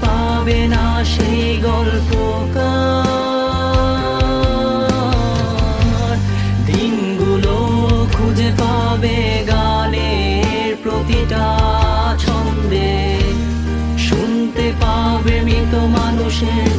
পাবে না সেই গল্পকার। দিনগুলো খুঁজে পাবে গানের প্রতিটা ছন্দে। শুনতে পাবে মৃত মানুষের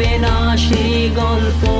পাবে না সেই গল্পকার